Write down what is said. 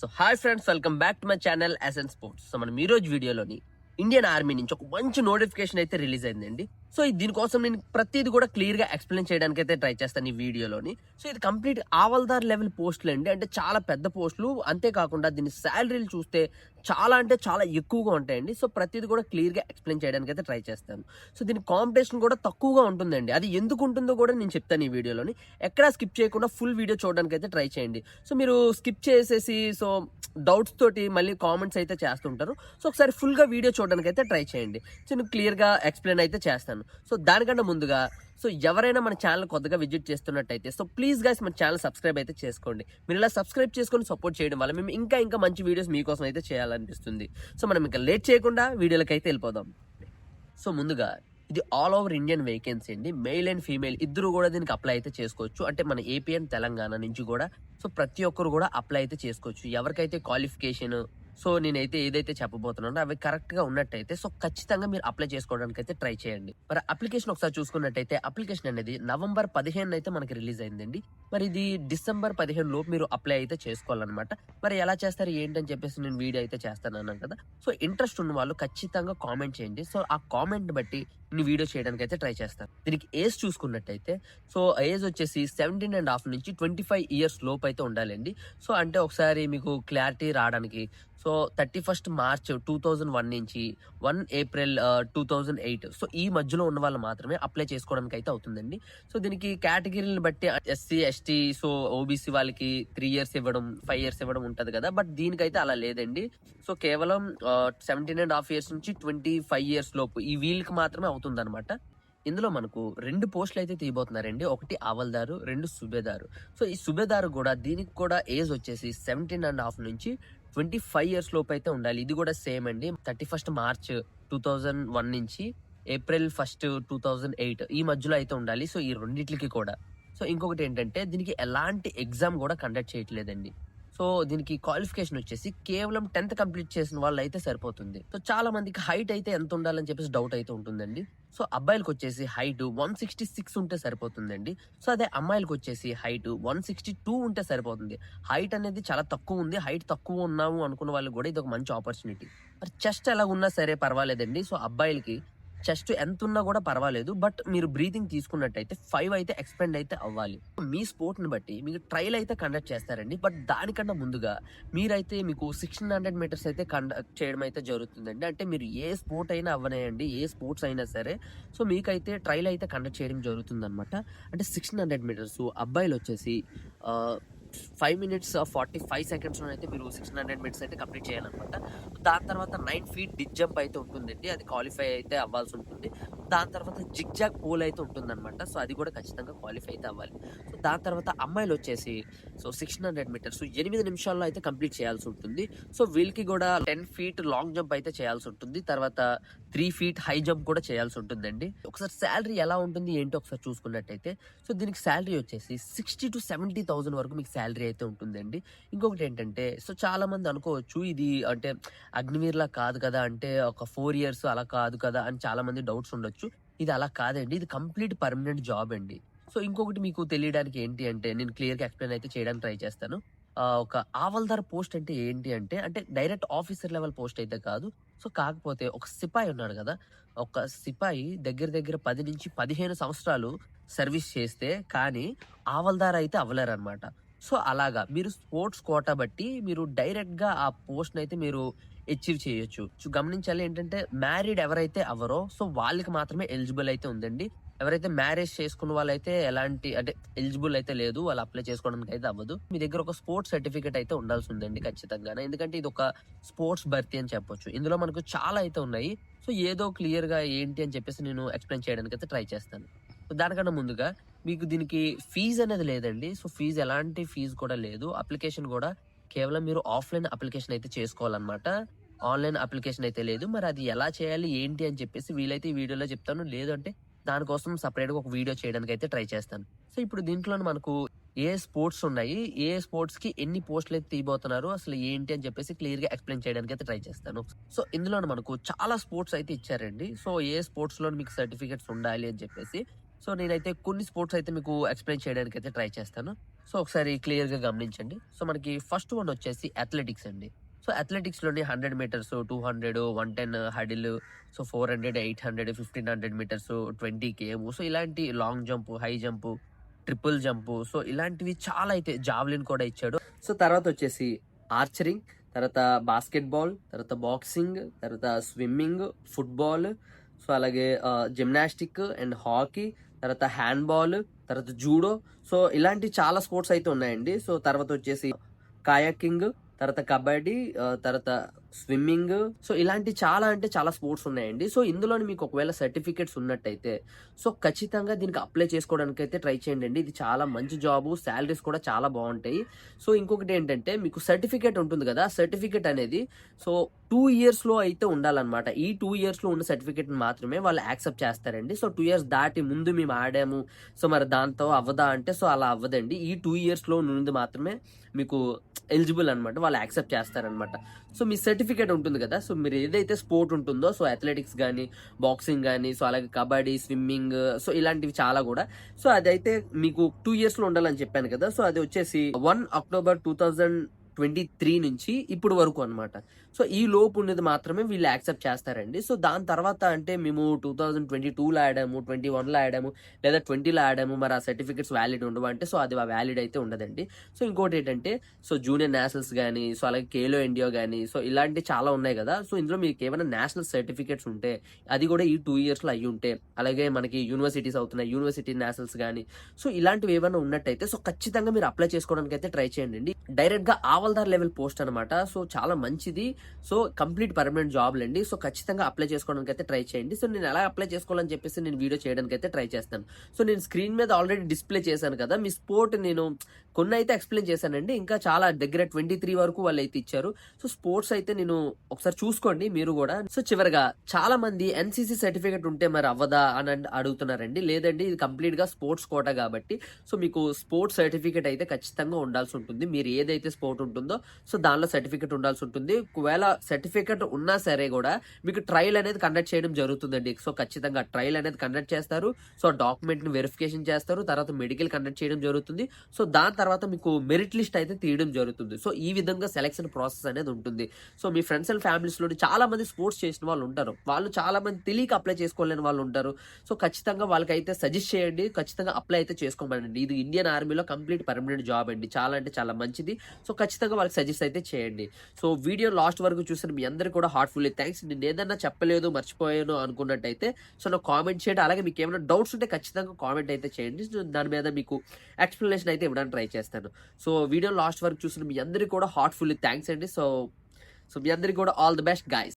So hi friends welcome back to my channel SN sports. So మనం ఈరోజు వీడియోలోని Indian army నుంచి ఒక మంచి నోటిఫికేషన్ అయితే రిలీజ్ అయిందండి. సో ఇది దీనికోసం నేను ప్రతిదీ కూడా క్లియర్గా ఎక్స్ప్లెయిన్ చేయడానికి అయితే ట్రై చేస్తాను ఈ వీడియోలోని. సో ఇది కంప్లీట్ ఆవల్దార్ లెవెల్ పోస్టులు అండి. అంటే చాలా పెద్ద పోస్టులు. అంతేకాకుండా దీని శాలరీలు చూస్తే చాలా అంటే చాలా ఎక్కువగా ఉంటాయండి. సో ప్రతిదీ కూడా క్లియర్గా ఎక్స్ప్లెయిన్ చేయడానికి అయితే ట్రై చేస్తాను. సో దీని కాంపిటీషన్ కూడా తక్కువగా ఉంటుందండి. అది ఎందుకు ఉంటుందో కూడా నేను చెప్తాను ఈ వీడియోలోని. ఎక్కడా స్కిప్ చేయకుండా ఫుల్ వీడియో చూడడానికి అయితే ట్రై చేయండి. సో మీరు స్కిప్ చేసేసి సో డౌట్స్ తోటి మళ్ళీ కామెంట్స్ అయితే చేస్తుంటారు. సో ఒకసారి ఫుల్గా వీడియో చూడడానికి అయితే ట్రై చేయండి. సో నేను క్లియర్గా ఎక్స్ప్లెయిన్ అయితే చేస్తాను. సో దానికన్నా ముందుగా సో ఎవరైనా మన ఛానల్ కొత్తగా విజిట్ చేస్తున్నట్టయితే సో ప్లీజ్ గైస్ మన ఛానల్ సబ్స్క్రైబ్ అయితే చేసుకోండి. మీరు ఇలా సబ్స్క్రైబ్ చేసుకొని సపోర్ట్ చేయడం వల్ల మేము ఇంకా ఇంకా మంచి వీడియోస్ మీకోసం అయితే చేయాలనిపిస్తుంది. సో మనం ఇంకా లేట్ చేయకుండా వీడియోలకి అయితే వెళ్ళిపోదాం. సో ముందుగా ఇది ఆల్ ఓవర్ ఇండియన్ వేకెన్సీ అండి. మెయిల్ అండ్ ఫీమేల్ ఇద్దరు కూడా దీనికి అప్లై అయితే చేసుకోవచ్చు. అంటే మన ఏపీ అండ్ తెలంగాణ నుంచి కూడా. సో ప్రతి ఒక్కరు కూడా అప్లై అయితే చేసుకోవచ్చు. ఎవరికైతే క్వాలిఫికేషన్ సో నేనైతే ఏదైతే చెప్పబోతున్నానో అవి కరెక్ట్గా ఉన్నట్టయితే సో ఖచ్చితంగా మీరు అప్లై చేసుకోవడానికి అయితే ట్రై చేయండి. మరి అప్లికేషన్ ఒకసారి చూసుకున్నట్టయితే అప్లికేషన్ అనేది నవంబర్ పదిహేను అయితే మనకి రిలీజ్ అయిందండి. మరి ఇది డిసెంబర్ పదిహేను లోపు మీరు అప్లై అయితే చేసుకోవాలన్నమాట. మరి ఎలా చేస్తారు ఏంటని చెప్పేసి నేను వీడియో అయితే చేస్తాను అన్నాను కదా. సో ఇంట్రెస్ట్ ఉన్న వాళ్ళు ఖచ్చితంగా కామెంట్ చేయండి. సో ఆ కామెంట్ బట్టి ని వీడియో చేయడానికి అయితే ట్రై చేస్తాను. దీనికి ఏజ్ చూసుకున్నట్టయితే సో ఏజ్ వచ్చేసి సెవెంటీన్ అండ్ హాఫ్ నుంచి ట్వంటీ ఫైవ్ ఇయర్స్ లోపు అయితే ఉండాలండి. సో అంటే ఒకసారి మీకు క్లారిటీ రావడానికి so thirty first March two thousand one నుంచి one April two thousand eight so ఈ మధ్యలో ఉన్న వాళ్ళు మాత్రమే అప్లై చేసుకోవడానికి అయితే అవుతుందండి. సో దీనికి కేటగిరీని బట్టి ఎస్సీ ఎస్టీ సో ఓబీసీ వాళ్ళకి త్రీ ఇయర్స్ ఇవ్వడం ఫైవ్ ఇయర్స్ ఇవ్వడం ఉంటుంది కదా. బట్ దీనికైతే అలా లేదండి. సో కేవలం సెవెంటీన్ అండ్ హాఫ్ ఇయర్స్ నుంచి ట్వంటీ ఫైవ్ ఇయర్స్ లోపు ఈ వీళ్ళకి మాత్రమే అవుతుందనమాట ఇందులో మనకు రెండు పోస్టులు అయితే తీయబోతున్నారండి. ఒకటి ఆవల్దారు రెండు సుబేదారు. సో ఈ సుబేదారు కూడా దీనికి కూడా ఏజ్ వచ్చేసి సెవెంటీన్ అండ్ హాఫ్ నుంచి ట్వంటీ ఫైవ్ ఇయర్స్ లోపు అయితే ఉండాలి. ఇది కూడా సేమ్ అండి. Thirty first March two thousand one నుంచి April first two thousand eight ఈ మధ్యలో అయితే ఉండాలి. సో ఈ రెండింటికి కూడా. సో ఇంకొకటి ఏంటంటే దీనికి ఎలాంటి ఎగ్జామ్ కూడా కండక్ట్ చేయట్లేదండి. సో దీనికి క్వాలిఫికేషన్ వచ్చేసి కేవలం టెన్త్ కంప్లీట్ చేసిన వాళ్ళు అయితే సరిపోతుంది. సో చాలా మందికి హైట్ అయితే ఎంత ఉండాలని చెప్పేసి డౌట్ అయితే ఉంటుందండి. సో అబ్బాయిలకు వచ్చేసి హైట్ వన్ సిక్స్టీ సిక్స్ ఉంటే సరిపోతుందండి. సో అదే అమ్మాయిలకు వచ్చేసి హైట్ వన్ సిక్స్టీ టూ ఉంటే సరిపోతుంది. హైట్ అనేది చాలా తక్కువ ఉంది. హైట్ తక్కువ ఉన్నాము అనుకున్న వాళ్ళు కూడా ఇది ఒక మంచి ఆపర్చునిటీ మరి చెస్ట్ ఎలా ఉన్నా సరే పర్వాలేదండి. సో అబ్బాయిలకి చెస్ట్ ఎంత ఉన్నా కూడా పర్వాలేదు బట్ మీరు బ్రీతింగ్ తీసుకున్నట్టయితే ఫైవ్ అయితే ఎక్స్పెండ్ అయితే అవ్వాలి. మీ స్పోర్ట్ని బట్టి మీకు ట్రయల్ అయితే కండక్ట్ చేస్తారండి బట్ దానికన్నా ముందుగా మీరైతే మీకు సిక్స్టీన్ హండ్రెడ్ మీటర్స్ అయితే కండక్ట్ చేయడం అయితే జరుగుతుందండి. అంటే మీరు ఏ స్పోర్ట్ అయినా అవ్వనేయండి ఏ స్పోర్ట్స్ అయినా సరే సో మీకైతే ట్రయల్ అయితే కండక్ట్ చేయడం జరుగుతుంది అనమాట అంటే సిక్స్టీన్ హండ్రెడ్ మీటర్స్ అబ్బాయిలు వచ్చేసి ఫైవ్ మినిట్స్ ఫార్టీ ఫైవ్ సెకండ్స్లో అయితే మీరు సిక్స్టీన్ హండ్రెడ్ మినిట్స్ అయితే కంప్లీట్ చేయాలన్నమాట. దాని తర్వాత నైన్ ఫీట్ డిజ్ జంప్ అయితే ఉంటుందండి. అది క్వాలిఫై అయితే అవ్వాల్సి ఉంటుంది. దాని తర్వాత జిగ్ జాగ్ పోల్ అయితే ఉంటుందన్నమాట. సో అది కూడా ఖచ్చితంగా క్వాలిఫై అయితే అవ్వాలి. సో దాని తర్వాత అమ్మాయిలు వచ్చేసి సో సిక్స్టీన్ హండ్రెడ్ మీటర్స్ ఎనిమిది నిమిషాల్లో అయితే కంప్లీట్ చేయాల్సి ఉంటుంది. సో వీళ్ళకి కూడా టెన్ ఫీట్ లాంగ్ జంప్ అయితే చేయాల్సి ఉంటుంది. తర్వాత త్రీ ఫీట్ హై జంప్ కూడా చేయాల్సి ఉంటుందండి. ఒకసారి శాలరీ ఎలా ఉంటుంది ఏంటో ఒకసారి చూసుకున్నట్టయితే సో దీనికి శాలరీ వచ్చేసి సిక్స్టీ టు సెవెంటీ థౌసండ్ వరకు మీకు శాలరీ అయితే ఉంటుందండి. ఇంకొకటి ఏంటంటే సో చాలా మంది అనుకోవచ్చు ఇది అంటే అగ్నివీర్లా కాదు కదా అంటే ఒక ఫోర్ ఇయర్స్ అలా కాదు కదా అని చాలా మంది డౌట్స్ ఉండొచ్చు. ఇది అలా కాదండి. ఇది కంప్లీట్ పర్మనెంట్ జాబ్ అండి. సో ఇంకొకటి మీకు తెలియడానికి ఏంటి అంటే నేను క్లియర్గా ఎక్స్ప్లెయిన్ అయితే చేయడానికి ట్రై చేస్తాను. ఒక ఆవల్దార్ పోస్ట్ అంటే ఏంటి అంటే అంటే డైరెక్ట్ ఆఫీసర్ లెవెల్ పోస్ట్ అయితే కాదు. సో కాకపోతే ఒక సిపాయి ఉన్నాడు కదా ఒక సిపాయి దగ్గర దగ్గర పది నుంచి పదిహేను సంవత్సరాలు సర్వీస్ చేస్తే కానీ ఆవల్దార్ అయితే అవ్వలేరన్నమాట. సో అలాగా. మీరు స్పోర్ట్స్ కోటా బట్టి మీరు డైరెక్ట్గా ఆ పోస్ట్ అయితే మీరు అచీవ్ చేయొచ్చు. గమనించాలి ఏంటంటే మ్యారీడ్ ఎవరైతే అవరో సో వాళ్ళకి మాత్రమే ఎలిజిబుల్ అయితే ఉందండి. ఎవరైతే మ్యారేజ్ చేసుకున్న వాళ్ళైతే ఎలాంటి అంటే ఎలిజిబుల్ అయితే లేదు వాళ్ళు అప్లై చేసుకోవడానికి అయితే అవ్వదు. మీ దగ్గర ఒక స్పోర్ట్స్ సర్టిఫికేట్ అయితే ఉండాల్సి ఉందండి ఖచ్చితంగా ఎందుకంటే ఇది ఒక స్పోర్ట్స్ భర్తీ అని చెప్పొచ్చు. ఇందులో మనకు చాలా అయితే ఉన్నాయి. సో ఏదో క్లియర్గా ఏంటి అని చెప్పేసి నేను ఎక్స్ప్లెయిన్ చేయడానికి అయితే ట్రై చేస్తాను. సో దానికన్నా ముందుగా మీకు దీనికి ఫీజు అనేది లేదండి. సో ఫీజు ఎలాంటి ఫీజు కూడా లేదు. అప్లికేషన్ కూడా కేవలం మీరు ఆఫ్లైన్ అప్లికేషన్ అయితే చేసుకోవాలన్నమాట. ఆన్లైన్ అప్లికేషన్ అయితే లేదు. మరి అది ఎలా చేయాలి ఏంటి అని చెప్పేసి వీలైతే ఈ వీడియోలో చెప్తాను. లేదంటే దానికోసం సపరేట్గా ఒక వీడియో చేయడానికి అయితే ట్రై చేస్తాను. సో ఇప్పుడు దీంట్లో మనకు ఏ స్పోర్ట్స్ ఉన్నాయి ఏ స్పోర్ట్స్కి ఎన్ని పోస్టులు అయితే తీయబోతున్నారు అసలు ఏంటి అని చెప్పేసి క్లియర్గా ఎక్స్ప్లెయిన్ చేయడానికి అయితే ట్రై చేస్తాను. సో ఇందులో మనకు చాలా స్పోర్ట్స్ అయితే ఇచ్చారండి. సో ఏ స్పోర్ట్స్లో మీకు సర్టిఫికేట్స్ ఉండాలి అని చెప్పేసి సో నేనైతే కొన్ని స్పోర్ట్స్ అయితే మీకు ఎక్స్ప్లెయిన్ చేయడానికి అయితే ట్రై చేస్తాను. సో ఒకసారి క్లియర్గా గమనించండి. సో మనకి ఫస్ట్ వన్ వచ్చేసి అథ్లెటిక్స్ అండి. So అథ్లెటిక్స్లోని hundred metres two hundred one ten hurdle so four hundred eight hundred fifteen hundred metres twenty KM so ఇలాంటి long jump high jump triple jump so ఇలాంటివి చాలా అయితే జావ్లిన్ కూడా ఇచ్చాడు. So తర్వాత వచ్చేసి ఆర్చరింగ్ తర్వాత బాస్కెట్బాల్ తర్వాత బాక్సింగ్ తర్వాత స్విమ్మింగ్ ఫుట్బాల్ సో అలాగే జిమ్నాస్టిక్ అండ్ హాకీ తర్వాత హ్యాండ్బాల్ తర్వాత జూడో. సో ఇలాంటి చాలా స్పోర్ట్స్ అయితే ఉన్నాయండి. సో తర్వాత వచ్చేసి కాయాకింగ్ తర్వాత కబడ్డీ తర్వాత స్విమ్మింగ్. సో ఇలాంటి చాలా అంటే చాలా స్పోర్ట్స్ ఉన్నాయండి. సో ఇందులో మీకు ఒకవేళ సర్టిఫికేట్స్ ఉన్నట్టయితే సో ఖచ్చితంగా దీనికి అప్లై చేసుకోవడానికి అయితే ట్రై చేయండి అండి. ఇది చాలా మంచి జాబ్ శాలరీస్ కూడా చాలా బాగుంటాయి. సో ఇంకొకటి ఏంటంటే మీకు సర్టిఫికేట్ ఉంటుంది కదా సర్టిఫికేట్ అనేది సో టూ ఇయర్స్లో అయితే ఉండాలన్నమాట. ఈ టూ ఇయర్స్లో ఉన్న సర్టిఫికేట్ మాత్రమే వాళ్ళు యాక్సెప్ట్ చేస్తారండి. సో టూ ఇయర్స్ దాటి ముందు మేము ఆడాము. సో మరి దాంతో అవ్వదా అంటే సో అలా అవ్వదండి. ఈ టూ ఇయర్స్లో నుండి మాత్రమే మీకు ఎలిజిబుల్ అనమాట వాళ్ళు యాక్సెప్ట్ చేస్తారనమాట సో మీ సర్టిఫికేట్ ఉంటుంది కదా సో మీరు ఏదైతే స్పోర్ట్ ఉంటుందో సో అథ్లెటిక్స్ కానీ బాక్సింగ్ కానీ సో అలాగే కబడ్డీ స్విమ్మింగ్ సో ఇలాంటివి చాలా కూడా. సో అదైతే మీకు టూ ఇయర్స్లో ఉండాలని చెప్పాను కదా సో అది వచ్చేసి one October two thousand twenty three నుంచి ఇప్పుడు వరకు అన్నమాట. సో ఈ లోపు ఉన్నది మాత్రమే వీళ్ళు యాక్సెప్ట్ చేస్తారండి. సో దాని తర్వాత అంటే మేము టూ థౌజండ్ ట్వంటీ టూలో ఆడాము ట్వంటీ వన్లో ఆడాము లేదా ట్వంటీలో ఆడాము మరి ఆ సర్టిఫికేట్స్ వ్యాలిడ్ ఉండవు అంటే సో అది వ్యాలిడ్ అయితే ఉండదండి. సో ఇంకోటి ఏంటంటే సో జూనియర్ నేషనల్స్ కానీ సో అలాగే కేలో ఇండియా కానీ సో ఇలాంటి చాలా ఉన్నాయి కదా. సో ఇందులో మీకు ఏమైనా నేషనల్ సర్టిఫికేట్స్ ఉంటే అది కూడా ఈ టూ ఇయర్స్లో అయ్యి ఉంటే అలాగే మనకి యూనివర్సిటీస్ అవుతున్నాయి యూనివర్సిటీ నేషనల్స్ కానీ సో ఇలాంటివి ఏమైనా ఉన్నట్టయితే సో ఖచ్చితంగా మీరు అప్లై చేసుకోవడానికి అయితే ట్రై చేయండి. డైరెక్ట్గా ఆ ఆవల్దార్ లెవెల్ పోస్ట్ అనమాట సో చాలా మంచిది. సో కంప్లీట్ పర్మనెంట్ జాబ్ అండి సో ఖచ్చితంగా అప్లై చేసుకోవడానికి అయితే ట్రై చేయండి. సో నేను ఎలా అప్లై చేసుకోవాలని చెప్పేసి నేను వీడియో చేయడానికి అయితే ట్రై చేస్తాను. సో నేను స్క్రీన్ మీద ఆల్రెడీ డిస్ప్లే చేశాను కదా. మీ స్పోర్ట్ నేను కొన్ని అయితే ఎక్స్ప్లెయిన్ చేశానండి. ఇంకా చాలా దగ్గర ట్వంటీ త్రీ వరకు వాళ్ళు అయితే ఇచ్చారు. సో స్పోర్ట్స్ అయితే నేను ఒకసారి చూసుకోండి మీరు కూడా. సో చివరిగా చాలా మంది ఎన్సీసీ సర్టిఫికేట్ ఉంటే మరి అవ్వదా అని అడుగుతున్నారండి. లేదండి ఇది కంప్లీట్గా స్పోర్ట్స్ కోట కాబట్టి. సో మీకు స్పోర్ట్స్ సర్టిఫికేట్ అయితే ఖచ్చితంగా ఉండాల్సి ఉంటుంది. మీరు ఏదైతే స్పోర్ట్ ఉంటుందో సో దానిలో సర్టిఫికేట్ ఉండాల్సి ఉంటుంది. ఒకవేళ సర్టిఫికేట్ ఉన్నా సరే కూడా మీకు ట్రయల్ అనేది కండక్ట్ చేయడం జరుగుతుందండి. సో ఖచ్చితంగా ట్రయల్ అనేది కండక్ట్ చేస్తారు. సో డాక్యుమెంట్ని వెరిఫికేషన్ చేస్తారు. తర్వాత మెడికల్ కండక్ట్ చేయడం జరుగుతుంది. సో దాని తర్వాత మీకు మెరిట్ లిస్ట్ అయితే తీయడం జరుగుతుంది. సో ఈ విధంగా సెలక్షన్ ప్రాసెస్ అనేది ఉంటుంది. సో మీ ఫ్రెండ్స్ అండ్ ఫ్యామిలీస్లో చాలా మంది స్పోర్ట్స్ చేసిన వాళ్ళు ఉంటారు. వాళ్ళు చాలా మంది తెలియక అప్లై చేసుకోలేని వాళ్ళు ఉంటారు. సో ఖచ్చితంగా వాళ్ళకైతే సజెస్ట్ చేయండి. ఖచ్చితంగా అప్లై అయితే చేసుకోమనండి. ఇది ఇండియన్ ఆర్మీలో కంప్లీట్ పర్మనెంట్ జాబ్ అండి. చాలా అంటే చాలా మంచిది. సో ఖచ్చితంగా ఖచ్చితంగా వాళ్ళకి సజెస్ట్ అయితే చేయండి. సో వీడియో లాస్ట్ వరకు చూసిన మీ అందరికీ కూడా హార్ట్ఫుల్లీ థ్యాంక్స్ నేను ఏదన్నా చెప్పలేదు మర్చిపోయాను అనుకున్నట్టయితే సో నాకు కామెంట్ చేయండి. అలాగే మీకు ఏమైనా డౌట్స్ ఉంటే ఖచ్చితంగా కామెంట్ అయితే చేయండి. సో దాని మీద మీకు ఎక్స్ప్లెనేషన్ అయితే ఇవ్వడానికి ట్రై చేస్తాను. సో వీడియో లాస్ట్ వరకు చూసిన మీ అందరికీ కూడా హార్ట్ఫుల్లీ థ్యాంక్స్ అండి. సో సో మీ అందరికీ కూడా ఆల్ ది బెస్ట్ గాయస్